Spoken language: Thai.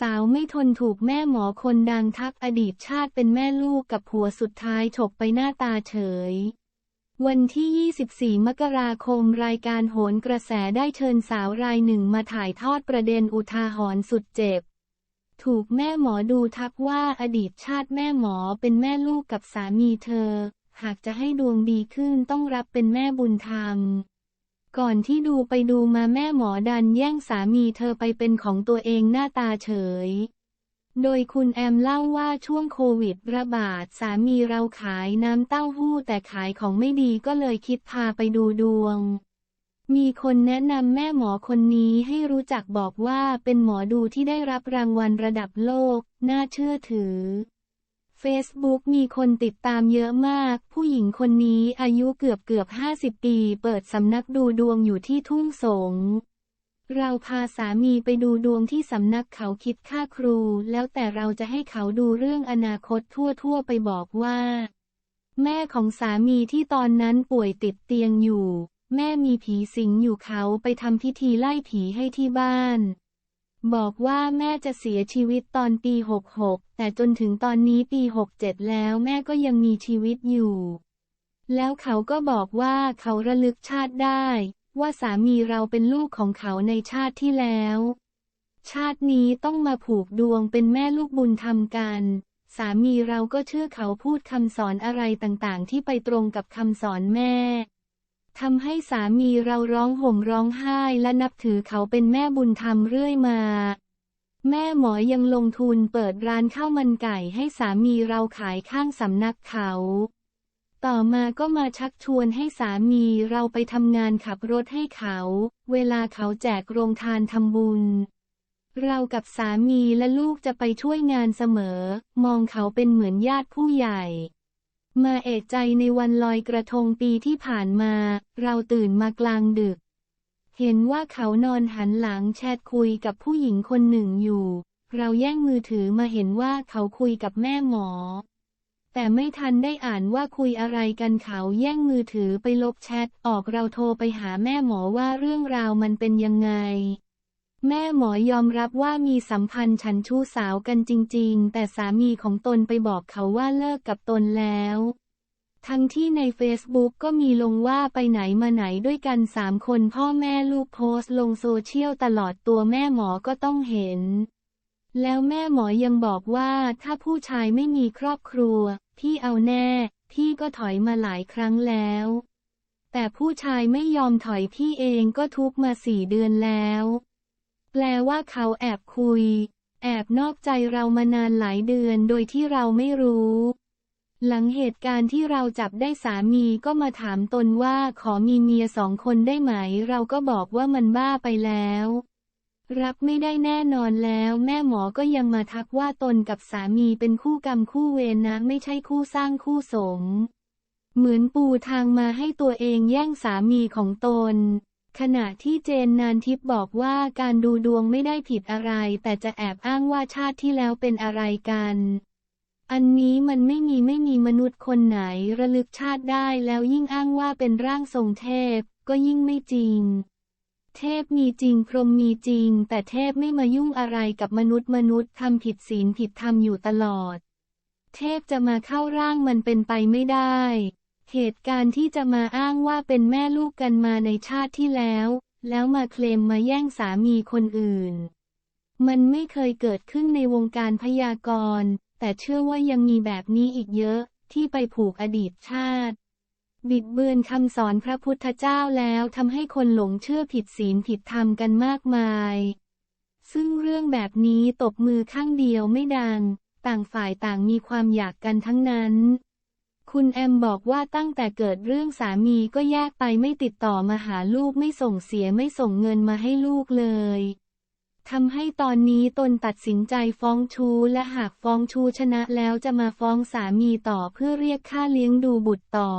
สาวไม่ทนถูกแม่หมอคนดังทักอดีตชาติเป็นแม่ลูกกับผัวสุดท้ายฉกไปหน้าตาเฉย วันที่ 24 มกราคมรายการโหนกระแสได้เชิญสาวรายหนึ่งมาถ่ายทอดประเด็นอุทาหรณ์สุดเจ็บ ถูกแม่หมอดูทักว่าอดีตชาติแม่หมอเป็นแม่ลูกกับสามีเธอ หากจะให้ดวงดีขึ้นต้องรับเป็นแม่บุญธรรม ก่อนที่ดูไปดูมาแม่หมอดันแย่งสามีเธอไปเป็นของตัวเองหน้าตาเฉย โดยคุณแอมเล่าว่าช่วงโควิดระบาดสามีเราขายน้ำเต้าหู้แต่ขายของไม่ดีก็เลยคิดพาไปดูดวง มีคนแนะนำแม่หมอคนนี้ให้รู้จักบอกว่าเป็นหมอดูที่ได้รับรางวัลระดับโลก น่าเชื่อถือ Facebook มีคนติดตามเยอะมาก ผู้หญิงคนนี้อายุเกือบเกือบ 50 ปี เปิดสำนักดูดวงอยู่ที่ทุ่งสง เราพาสามีไปดูดวงที่สำนักเขาคิดค่าครู แล้วแต่เราจะให้เขาดูเรื่องอนาคตทั่วๆ ไปบอกว่า แม่ของสามีที่ตอนนั้นป่วยติดเตียงอยู่ แม่มีผีสิงอยู่เขาไปทำพิธีไล่ผีให้ที่บ้าน บอกว่าแม่จะเสียชีวิตตอนปี 66 แต่จนถึงตอนนี้ปี 67 แล้วแม่ก็ยังมีชีวิตอยู่ แล้วเขาก็บอกว่าเขาระลึกชาติได้ ว่าสามีเราเป็นลูกของเขาในชาติที่แล้ว ชาตินี้ต้องมาผูกดวงเป็นแม่ลูกบุญธรรมกัน สามีเราก็เชื่อเขาพูดคำสอนอะไรต่างๆ ที่ไปตรงกับคำสอนแม่ ทำให้สามีเราร้องห่มร้องไห้และนับถือเขาเป็นแม่บุญธรรมเรื่อยมา แม่หมอยังลงทุนเปิดร้านข้าวมันไก่ให้สามีเราขายข้างสำนักเขา ต่อมาก็มาชักชวนให้สามีเราไปทำงานขับรถให้เขา เวลาเขาแจกโรงทานทำบุญ เรากับสามีและลูกจะไปช่วยงานเสมอ มองเขาเป็นเหมือนญาติผู้ใหญ่ มาเอกใจในวันลอยกระทงปีที่ผ่านมา เราตื่นมากลางดึก เห็นว่าเขานอนหันหลังแชทคุยกับผู้หญิงคนหนึ่งอยู่ เราแย่งมือถือมาเห็นว่าเขาคุยกับแม่หมอ แต่ไม่ทันได้อ่านว่าคุยอะไรกันเขาแย่งมือถือไปลบแชทออกเราโทรไปหาแม่หมอว่าเรื่องราวมันเป็นยังไง แม่หมอยอมรับว่ามีสัมพันธ์ฉันชู้สาวกันจริง ๆ แต่สามีของตนไปบอกเขาว่าเลิกกับตนแล้ว ทั้งที่ใน Facebook ก็มีลงว่าไปไหนมาไหนด้วยกันสามคนพ่อแม่ลูกโพสต์ลงโซเชียลตลอดตัวแม่หมอก็ต้องเห็น แล้วแม่หมอยังบอกว่าถ้าผู้ชายไม่มีครอบครัว พี่เอาแน่ พี่ก็ถอยมาหลายครั้งแล้ว แต่ผู้ชายไม่ยอมถอยพี่เองก็ทุกมาสี่เดือนแล้ว แปลว่าเขาแอบคุย แอบนอกใจเรามานานหลายเดือนโดยที่เราไม่รู้ หลังเหตุการณ์ที่เราจับได้สามีก็มาถามตนว่าขอมีเมียสองคนได้ไหม เราก็บอกว่ามันบ้าไปแล้ว รับไม่ได้แน่นอนแล้ว แม่หมอก็ยังมาทักว่าตนกับสามีเป็นคู่กรรมคู่เวรนะ ไม่ใช่คู่สร้างคู่สม เหมือนปูทางมาให้ตัวเองแย่งสามีของตน ขณะที่เจนนานทิพย์บอกว่าการดูดวงไม่ได้ผิดอะไร แต่จะแอบอ้างว่าชาติที่แล้วเป็นอะไรกัน อันนี้มันไม่มีไม่มีมนุษย์คนไหนระลึกชาติได้แล้วยิ่งอ้างว่าเป็นร่างทรงเทพ ก็ยิ่งไม่จริง เทพมีจริงพรหมมีจริง แต่เทพไม่มายุ่งอะไรกับมนุษย์มนุษย์ทำผิดศีลผิดธรรมอยู่ตลอด เทพจะมาเข้าร่างมันเป็นไปไม่ได้ เหตุการณ์ที่จะมาอ้างว่าเป็นแม่ลูกกันมาในชาติที่แล้ว แล้วมาเคลมมาแย่งสามีคนอื่น มันไม่เคยเกิดขึ้นในวงการพยากรณ์ แต่เชื่อว่ายังมีแบบนี้อีกเยอะที่ไปผูกอดีตชาติ บิดเบือนคำสอนพระพุทธเจ้าแล้วทำให้คนหลงเชื่อผิดศีลผิดธรรมกันมากมาย ซึ่งเรื่องแบบนี้ตบมือข้างเดียวไม่ดัง ต่างฝ่ายต่างมีความอยากกันทั้งนั้น คุณแอมบอกว่าตั้งแต่เกิดเรื่องสามีก็แยกไปไม่ติดต่อมาหาลูกไม่ส่งเสียไม่ส่งเงินมาให้ลูกเลยทำให้ตอนนี้ตนตัดสินใจฟ้องชูและหากฟ้องชูชนะแล้วจะมาฟ้องสามีต่อเพื่อเรียกค่าเลี้ยงดูบุตรต่อ